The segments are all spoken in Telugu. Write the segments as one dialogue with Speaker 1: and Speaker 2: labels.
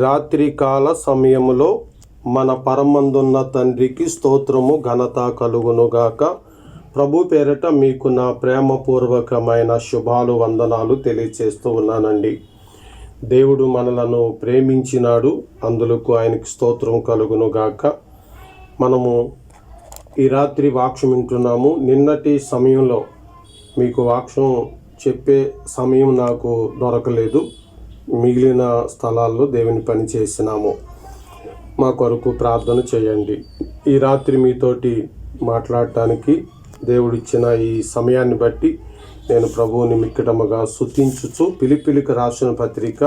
Speaker 1: రాత్రికాల సమయములో మన పరమందున్న తండ్రికి స్తోత్రము ఘనత కలుగునుగాక. ప్రభు పేరట మీకు నా ప్రేమపూర్వకమైన శుభాలు వందనాలు తెలియచేస్తూ ఉన్నానండి. దేవుడు మనలను ప్రేమించినాడు అందులకు ఆయనకి స్తోత్రం కలుగునుగాక. మనము ఈ రాత్రి వాక్యం వింటున్నాము. నిన్నటి సమయంలో మీకు వాక్యం చెప్పే సమయం నాకు దొరకలేదు. మిగిలిన స్థలాల్లో దేవుని పని చేసినాము. మా కొరకు ప్రార్థన చేయండి. ఈ రాత్రి మీతోటి మాట్లాడటానికి దేవుడిచ్చిన ఈ సమయాన్ని బట్టి నేను ప్రభువుని మిక్కటముగా శుతించుచు పిలిపిలికి రాసిన పత్రిక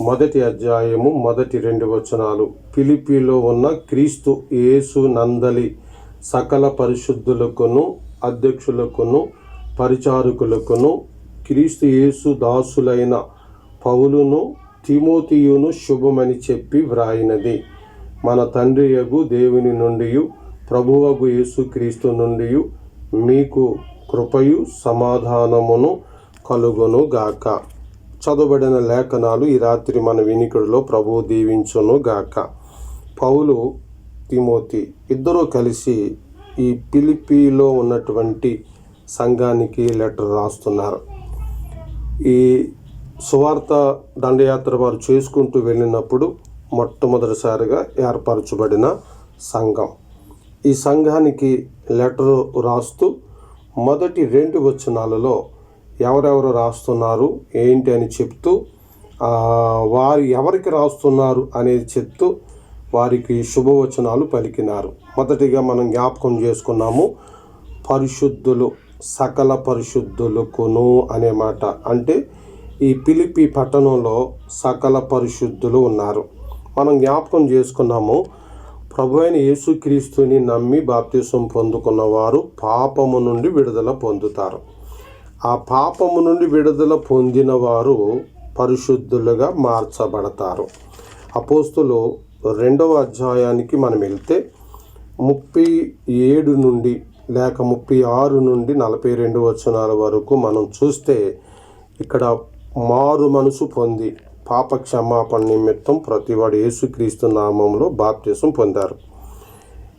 Speaker 1: మొదటి అధ్యాయము మొదటి రెండు వచనాలు. పిలిపిలో ఉన్న క్రీస్తు యేసు నందలి సకల పరిశుద్ధులకును అధ్యక్షులకును పరిచారకులకును క్రీస్తు యేసు దాసులైన పౌలును తిమోతియును శుభమని చెప్పి వ్రాయినది. మన తండ్రియగు దేవుని నుండి ప్రభువగు యేసుక్రీస్తు నుండి మీకు కృపయు సమాధానమును కలుగును గాక. చదవబడిన లేఖనాలు ఈ రాత్రి మన వినికుడిలో ప్రభువు దీవించును గాక. పౌలు తిమోతి ఇద్దరూ కలిసి ఈ పిలిపిలో ఉన్నటువంటి సంఘానికి లెటర్ రాస్తున్నారు. ఈ సువార్త దండయాత్ర వారు చేసుకుంటూ వెళ్ళినప్పుడు మొట్టమొదటిసారిగా ఏర్పరచబడిన సంఘం. ఈ సంఘానికి లెటర్ రాస్తూ మొదటి రెండు వచనాలలో ఎవరెవరు రాస్తున్నారు ఏంటి అని చెప్తూ వారు ఎవరికి రాస్తున్నారు అనేది చెప్తూ వారికి శుభవచనాలు పలికినారు. మొదటిగా మనం జ్ఞాపకం చేసుకున్నాము పరిశుద్ధులు సకల పరిశుద్ధులకును అనే మాట. అంటే ఈ పిలిపి పట్టణంలో సకల పరిశుద్ధులు ఉన్నారు. మనం జ్ఞాపకం చేసుకున్నాము ప్రభు అయిన యేసుక్రీస్తుని నమ్మి బాప్తీసం పొందుకున్న వారు పాపము నుండి విడుదల పొందుతారు. ఆ పాపము నుండి విడుదల పొందిన వారు పరిశుద్ధులుగా మార్చబడతారు. అపోస్తులు రెండవ అధ్యాయానికి మనం వెళ్తే ముప్పై ఏడు నుండి లేక ముప్పై ఆరు నుండి నలభై రెండు వచనాల వరకు మనం చూస్తే ఇక్కడ మారు మనసు పొంది పాప క్షమాపణ నిమిత్తం ప్రతివాడు యేసుక్రీస్తు నామంలో బాప్తిసం పొందారు.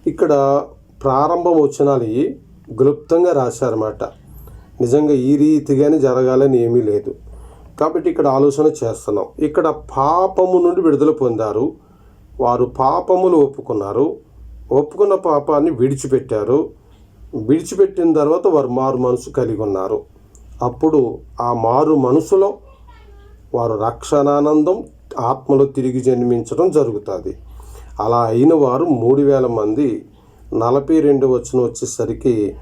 Speaker 1: ఇక్కడ ప్రారంభం వచనాలు గ్లుప్తంగా క్లుప్తంగా రాశారన్నమాట. నిజంగా ఈ రీతిగానే జరగాలని ఏమీ లేదు. కాబట్టి ఇక్కడ ఆలోచన చేస్తున్నాం. ఇక్కడ పాపము నుండి విడుదల పొందారు. వారు పాపములు ఒప్పుకున్నారు. ఒప్పుకున్న పాపాన్ని విడిచిపెట్టారు. విడిచిపెట్టిన తర్వాత వారు మారు మనసు కలిగి ఉన్నారు. అప్పుడు ఆ మారు మనసులో వారు రక్షణానందం ఆత్మలో తిరిగి జన్మించడం జరుగుతుంది. అలా అయిన వారు మూడు వేల మంది నలభై రెండు వచ్చిన వచ్చేసరికి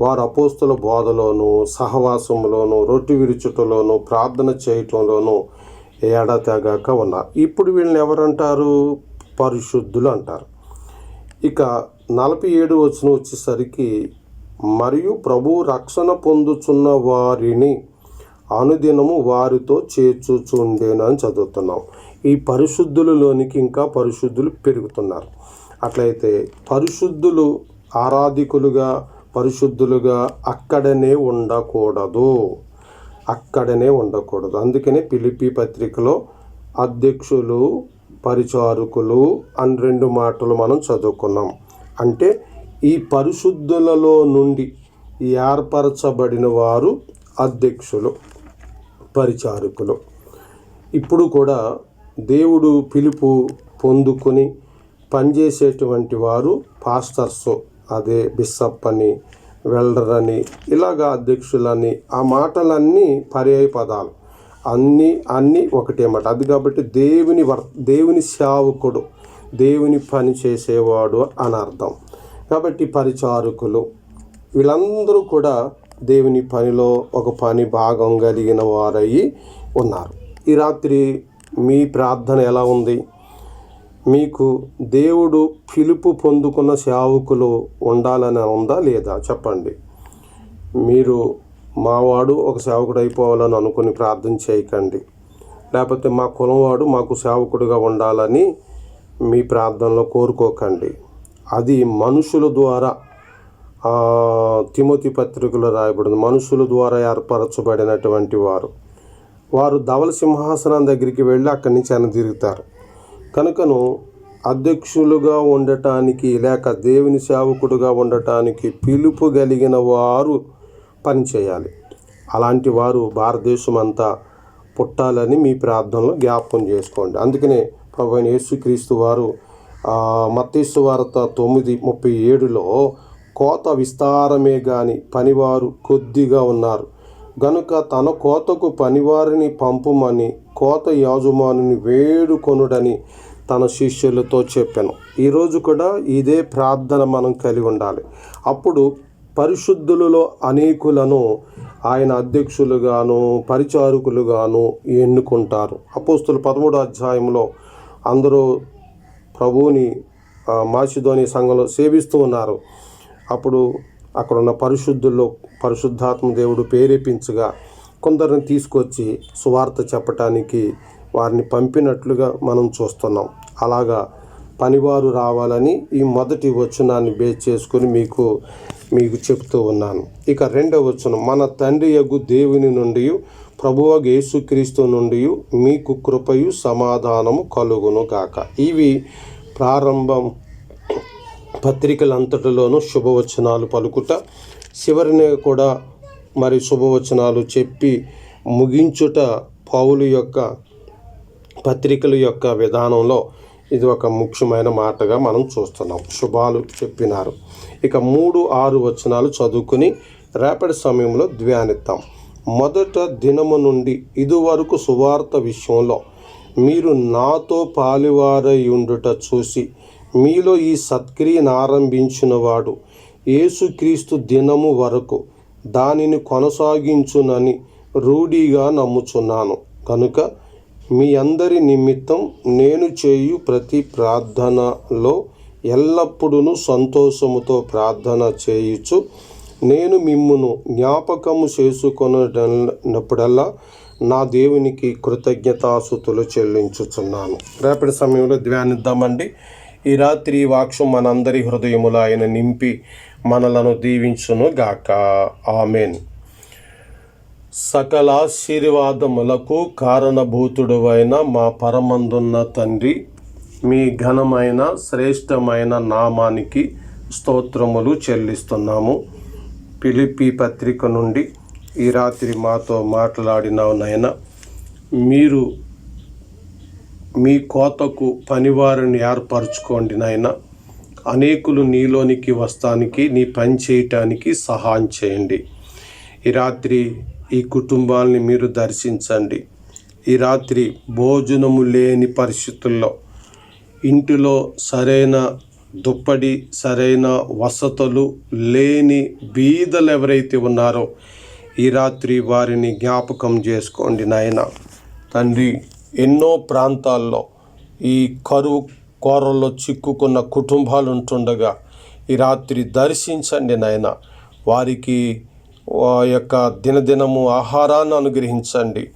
Speaker 1: వారు అపోస్తుల బోధలోను సహవాసంలోను రొట్టి విరుచుటలోను ప్రార్థన చేయటంలోను ఏడతెగాక ఉన్నారు. ఇప్పుడు వీళ్ళని ఎవరంటారు? పరిశుద్ధులు అంటారు. ఇక నలభై ఏడు వచ్చిన వచ్చేసరికి మరియు ప్రభు రక్షణ పొందుచున్న వారిని అనుదినము వారితో చేర్చుచుండేనని చదువుతున్నాం. ఈ పరిశుద్ధులలోనికి ఇంకా పరిశుద్ధులు పెరుగుతున్నారు. అట్లయితే పరిశుద్ధులు ఆరాధికులుగా పరిశుద్ధులుగా అక్కడనే ఉండకూడదు. అక్కడనే ఉండకూడదు. అందుకనే పిలిపి పత్రికలో అధ్యక్షులు పరిచారకులు అని రెండు మాటలు మనం చదువుకున్నాం. అంటే ఈ పరిశుద్ధులలో నుండి ఏర్పరచబడిన వారు అధ్యక్షులు పరిచారకులు. ఇప్పుడు కూడా దేవుడు పిలుపు పొందుకొని పనిచేసేటువంటి వారు పాస్టర్స్ అదే బిషప్ అని వెల్డర్ అని ఇలాగా అధ్యక్షులని ఆ మాటలన్నీ పర్యాయ పదాలు. అన్నీ అన్నీ ఒకటే మాట. అది కాబట్టి దేవుని వర్ దేవుని సేవకుడు దేవుని పని చేసేవాడు అని అర్థం. కాబట్టి పరిచారకులు. వీళ్ళందరూ కూడా దేవుని పనిలో ఒక పని భాగం కలిగిన వారయ్యి ఉన్నారు. ఈ రాత్రి మీ ప్రార్థన ఎలా ఉంది? మీకు దేవుడు పిలుపు పొందుకున్న సేవకులు ఉండాలని ఉందా లేదా? చెప్పండి. మీరు మావాడు ఒక సేవకుడు అయిపోవాలని అనుకుని ప్రార్థన చేయకండి. లేకపోతే మా కులంవాడు మాకు సేవకుడిగా ఉండాలని మీ ప్రార్థనలో కోరుకోకండి. అది మనుషుల ద్వారా తిమోతి పత్రికలో రాయబడింది. మనుషుల ద్వారా ఏర్పరచబడినటువంటి వారు. వారు ధవల సింహాసనం దగ్గరికి వెళ్ళి అక్కడి నుంచి వెనదిరుగుతారు కనుకను అధ్యక్షులుగా ఉండటానికి లేక దేవుని సేవకుడుగా ఉండటానికి పిలుపు కలిగిన వారు పనిచేయాలి అలాంటి వారు భారతదేశం అంతా పుట్టాలని మీ ప్రార్థనలో జ్ఞాపకం చేసుకోండి. అందుకనే ప్రభు యేసుక్రీస్తు వారు మత్తీసు వార్త తొమ్మిది ముప్పై ఏడులో కోత విస్తారమే గాని పనివారు కొద్దిగా ఉన్నారు. గనుక తన కోతకు పనివారిని పంపుమని కోత యాజమానుని వేడుకొనుడని తన శిష్యులతో చెప్పాను. ఈరోజు కూడా ఇదే ప్రార్థన మనం కలిగి ఉండాలి. అప్పుడు పరిశుద్ధులలో అనేకులను ఆయన అధ్యక్షులుగాను పరిచారకులుగాను ఎన్నుకుంటారు. అపోస్తులు పదమూడు అధ్యాయంలో అందరూ ప్రభువుని ఆ, మాసిధోని సంఘంలో సేవిస్తూ ఉన్నారు. అప్పుడు అక్కడ ఉన్న పరిశుద్ధుల్లో పరిశుద్ధాత్మ దేవుడు ప్రేరేపించగా కొందరిని తీసుకొచ్చి సువార్త చెప్పటానికి వారిని పంపినట్లుగా మనం చూస్తున్నాం. అలాగా పనివారు రావాలని ఈ మొదటి వచనాన్ని బేస్ చేసుకుని మీకు మీకు చెప్తూ ఉన్నాను. ఇక రెండవ వచనం మన తండ్రి యగు దేవుని నుండి ప్రభువ యేసుక్రీస్తు నుండి మీకు కృపయు సమాధానము కలుగును గాక. ఇవి ప్రారంభం పత్రికలంతటిలోనూ శుభవచనాలు పలుకుట చివరిని కూడా మరి శుభవచనాలు చెప్పి ముగించుట పౌలు యొక్క పత్రికల యొక్క విధానంలో ఇది ఒక ముఖ్యమైన మాటగా మనం చూస్తున్నాం. శుభాలు చెప్పినారు. ఇక మూడు ఆరు వచనాలు చదువుకుని రేపటి సమయంలో ధ్యానిద్దాం. మొదట దినము నుండి ఇదివరకు సువార్త విషయంలో మీరు నాతో పాలివారై ఉండుట చూసి మీలో ఈ సత్క్రియను ఆరంభించినవాడు యేసుక్రీస్తు దినము వరకు దానిని కొనసాగించునని రూఢీగా నమ్ముచున్నాను. కనుక మీ అందరి నిమిత్తం నేను చేయు ప్రతి ప్రార్థనలో ఎల్లప్పుడూ సంతోషముతో ప్రార్థన చేయుచు నేను మిమ్మును జ్ఞాపకము చేసుకున్నప్పుడల్లా నా దేవునికి కృతజ్ఞతాసుతులు చెల్లించుచున్నాను. రేపటి సమయంలో ధ్యానిద్దామండి. ఈ రాత్రి వాక్షం మనందరి హృదయములు ఆయన నింపి మనలను దీవించును గాక ఆమెన్. సకలాశీర్వాదములకు కారణభూతుడువైన మా పరమందున్న తండ్రి మీ ఘనమైన శ్రేష్టమైన నామానికి స్తోత్రములు చెల్లిస్తున్నాము. పిలిపి పత్రిక నుండి ఈ రాత్రి మాతో మాట్లాడినావు నాయన. మీరు మీ కోతకు పనివారిని ఏర్పరచుకోండి నాయన. అనేకులు నీలోనికి వస్తానికి నీ పని చేయటానికి సహాయం చేయండి. ఈ రాత్రి ఈ కుటుంబాల్ని మీరు దర్శించండి. ఈ రాత్రి భోజనము లేని పరిస్థితుల్లో ఇంటిలో సరైన దుప్పటి సరైన వసతులు లేని బీదలు ఎవరైతే ఉన్నారో ఈ రాత్రి వారిని జ్ఞాపకం చేసుకోండి నాయన. తండ్రి ఎన్నో ప్రాంతాల్లో ఈ కరువు కోరల్లో చిక్కుకున్న కుటుంబాలు ఉంటుండగా ఈ రాత్రి దర్శించండి నాయన. వారికి యొక్క దినదినము ఆహారాన్ని అనుగ్రహించండి.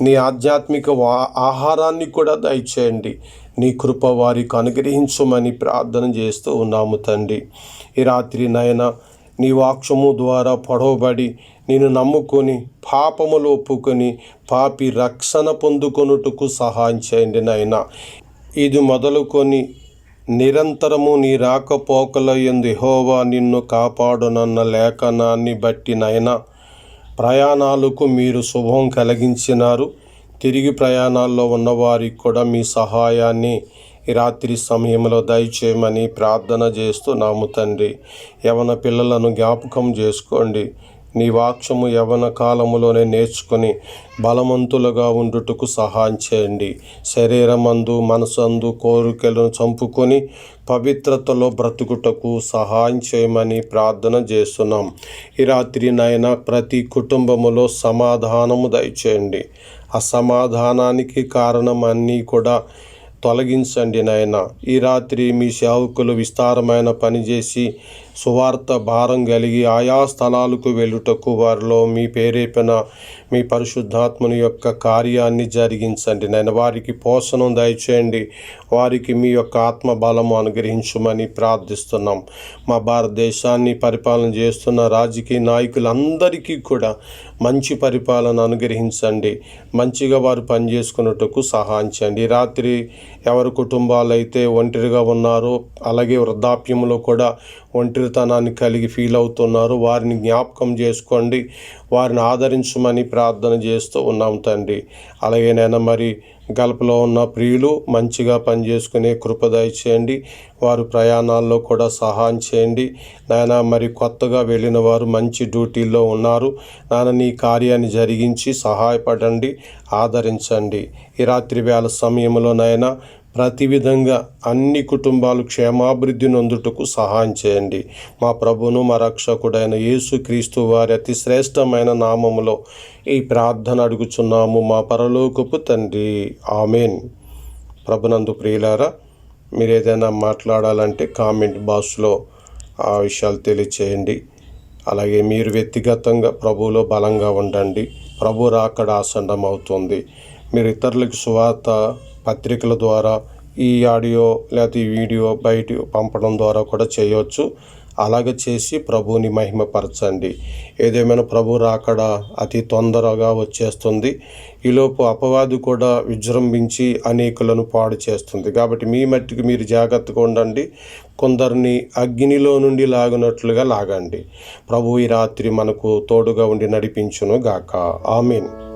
Speaker 1: నీ ఆధ్యాత్మిక వా- ఆహారాన్ని కూడా దయచేయండి. నీ కృప వారికి అనుగ్రహించమని ప్రార్థన చేస్తూ ఉన్నాము తండ్రి. ఈ రాత్రి నయన నీ వాక్షము ద్వారా పొడవబడి నేను నమ్ముకొని పాపములు ఒప్పుకొని పాపి రక్షణ పొందుకొనుటకు సహాయం చేయండి నాయన. ఇది మొదలుకొని నిరంతరము నీ రాకపోకల ఎందు హోవా నిన్ను కాపాడునన్న లేఖనాన్ని బట్టి నయన ప్రయాణాలకు మీరు శుభం కలిగించినారు. తిరిగి ప్రయాణాల్లో ఉన్నవారికి కూడా మీ సహాయాన్ని రాత్రి సమయంలో దయచేయమని ప్రార్థన చేస్తున్నాము తండ్రి. యవన పిల్లలను జ్ఞాపకం చేసుకోండి. నీ వాక్యము యవన కాలములోనే నేర్చుకొని బలవంతులుగా ఉండుటకు సహాయం చేయండి. శరీరమందు మనసందు కోరికలను చంపుకొని పవిత్రతలో బ్రతుకుటకు సహాయం చేయమని ప్రార్థన చేస్తున్నాం. ఈ రాత్రి నాయన ప్రతి కుటుంబములో సమాధానము దయచేయండి. అసమాధానానికి కారణం అన్నీ కూడా తొలగించండి నాయన. ఈ రాత్రి మీ సేవకులు విస్తారమైన పనిచేసి సువార్త భారం కలిగి ఆయా స్థలాలకు వెళ్ళుటకు వారిలో మీ పేరేపిన మీ పరిశుద్ధాత్మని యొక్క కార్యాన్ని జరిగించండి. నేను వారికి పోషణం దయచేయండి. వారికి మీ యొక్క ఆత్మ బలము అనుగ్రహించమని ప్రార్థిస్తున్నాం. మా భారతదేశాన్ని పరిపాలన చేస్తున్న రాజకీయ నాయకులందరికీ కూడా మంచి పరిపాలన అనుగ్రహించండి. మంచిగా వారు పనిచేసుకున్నట్టుకు సహాయం చేయండి. రాత్రి ఎవరి కుటుంబాలు అయితే ఒంటరిగా ఉన్నారో అలాగే వృద్ధాప్యంలో కూడా ఒంటరితనాన్ని కలిగి ఫీల్ అవుతున్నారు. వారిని జ్ఞాపకం చేసుకోండి. వారిని ఆదరించమని ప్రార్థన చేస్తూ ఉన్నాం తండ్రి. అలాగే నేను మరి గల్పలో ఉన్న ప్రియులు మంచిగా పనిచేసుకునే కృప దయచేయండి. వారు ప్రయాణాల్లో కూడా సహాయం చేయండి. నాయన మరి కొత్తగా వెళ్ళిన వారు మంచి డ్యూటీల్లో ఉన్నారు. నాన్న నీ కార్యాన్ని జరిగించి సహాయపడండి ఆదరించండి. ఈ రాత్రి వేళ సమయంలో నాయన ప్రతి విధంగా అన్ని కుటుంబాలు క్షేమాభివృద్ధి నొందుటకు సహాయం చేయండి. మా ప్రభును మా రక్షకుడైన యేసుక్రీస్తు వారి అతి శ్రేష్టమైన నామములో ఈ ప్రార్థన అడుగుచున్నాము. మా పరలోకపు తండ్రి. ఆమెన్. ప్రభునందు ప్రియులారా మీరు ఏదైనా మాట్లాడాలంటే కామెంట్ బాక్స్లో ఆ విషయాలు తెలియచేయండి. అలాగే మీరు వ్యక్తిగతంగా ప్రభువులో బలంగా ఉండండి. ప్రభు రాకడ ఆసండం అవుతుంది మీరు ఇతరులకు సువార్త పత్రికల ద్వారా ఈ ఆడియో లేకపోతే ఈ వీడియో బయట పంపడం ద్వారా కూడా చేయవచ్చు అలాగే చేసి ప్రభువుని మహిమపరచండి. ఏదేమైనా ప్రభు రాకడ అతి తొందరగా వచ్చేస్తుంది. ఈలోపు అపవాది కూడా విజృంభించి అనేకులను పాడు చేస్తుంది. కాబట్టి మీ మట్టికి మీరు జాగ్రత్తగా ఉండండి. కొందరిని అగ్నిలో నుండి లాగినట్లుగా లాగండి. ప్రభు ఈ రాత్రి మనకు తోడుగా ఉండి నడిపించును గాక ఆమెన్.